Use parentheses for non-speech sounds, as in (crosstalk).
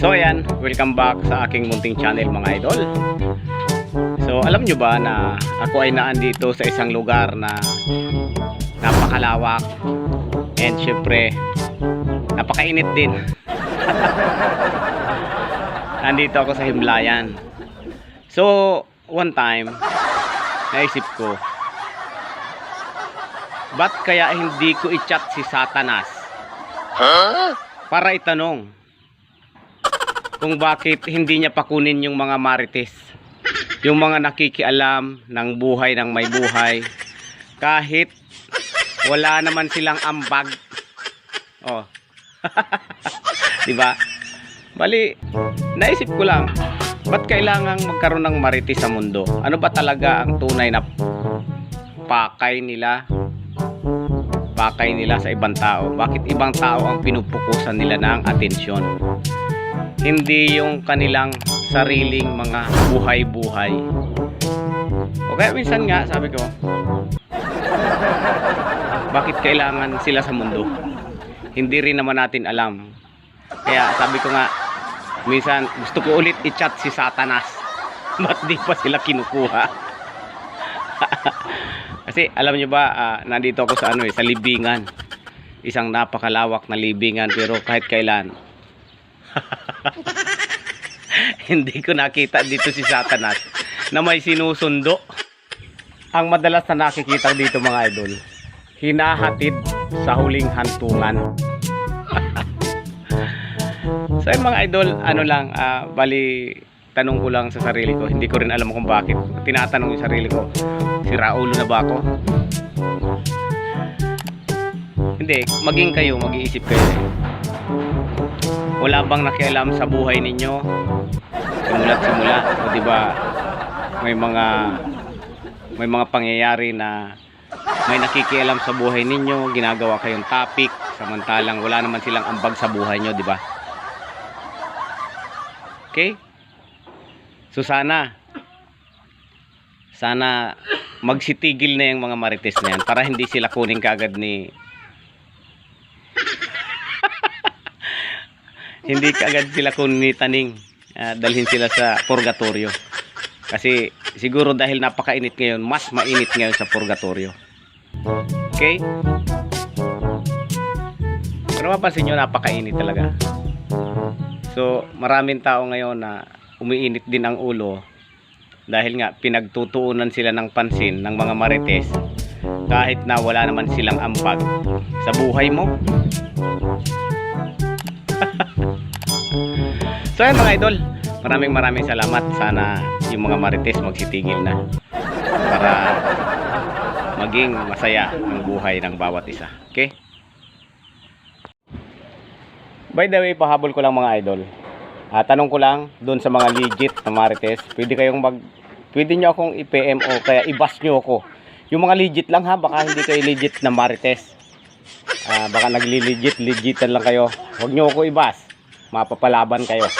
So ayan, welcome back sa aking munting channel mga idol. So alam nyo ba na ako ay naandito sa isang lugar na napakalawak and syempre napakainit din. (laughs) Nandito ako sa Himlayan. So one time naisip ko Ba't kaya hindi ko i-chat si Satanas? Para itanong kung bakit hindi niya pakunin yung mga marites. Yung mga nakikialam ng buhay ng may buhay. Kahit wala naman silang ambag. Oh. (laughs) 'Di ba? Bali, naisip ko lang, ba't kailangang magkaroon ng marites sa mundo? Ano ba talaga ang tunay na pakay nila pakay nila sa ibang tao? Bakit ibang tao ang pinupukusan nila ng atensyon? Hindi yung kanilang sariling mga buhay-buhay. O kaya minsan nga, sabi ko, bakit kailangan sila sa mundo? Hindi rin naman natin alam. Kaya sabi ko nga, minsan gusto ko ulit i-chat si Satanas. (laughs) Ba't di pa sila kinukuha? (laughs) Kasi alam nyo ba, ah, nandito ako sa ano eh, sa libingan. Isang napakalawak na libingan pero kahit kailan (laughs) hindi ko nakita dito si Satanas na may sinusundo. Ang madalas na nakikita dito mga idol, hinahatid sa huling hantungan. (laughs) so mga idol, ano lang, ah, bali tanong ko lang sa sarili ko, hindi ko rin alam kung bakit. Tinatanong yung sarili ko, si Raulo na ba ako? Hindi, maging kayo, mag-iisip kayo. Wala bang nakialam sa buhay ninyo? Simula't simula, o di ba? May mga may mga pangyayari na may nakikialam sa buhay ninyo, ginagawa kayong topic, samantalang wala naman silang ambag sa buhay nyo, di ba? Okay? So sana sana magsitigil na yung mga marites na yan para hindi sila kunin kagad ni hindi kagad sila kunin ni Taning Ah, dalhin sila sa purgatorio. Kasi siguro dahil napakainit ngayon mas mainit ngayon sa purgatorio. Okay? Pero mapansin nyo napakainit talaga. So maraming tao ngayon na umiinit din ang ulo dahil nga pinagtutuunan sila ng pansin ng mga marites kahit na wala naman silang ampag sa buhay mo so yan mga idol maraming maraming salamat sana yung mga marites magsitigil na para maging masaya ang buhay ng bawat isa okay by the way pahabol ko lang mga idol Ah, tanong ko lang doon sa mga legit na marites, pwede kayong mag pwede niyo akong i-PM o kaya i-bash niyo ako. Yung mga legit lang ha, baka hindi kayo legit na marites. Ah, baka nagli-legit, legitan lang kayo. Huwag niyo ako i-bash. Mapapalaban kayo.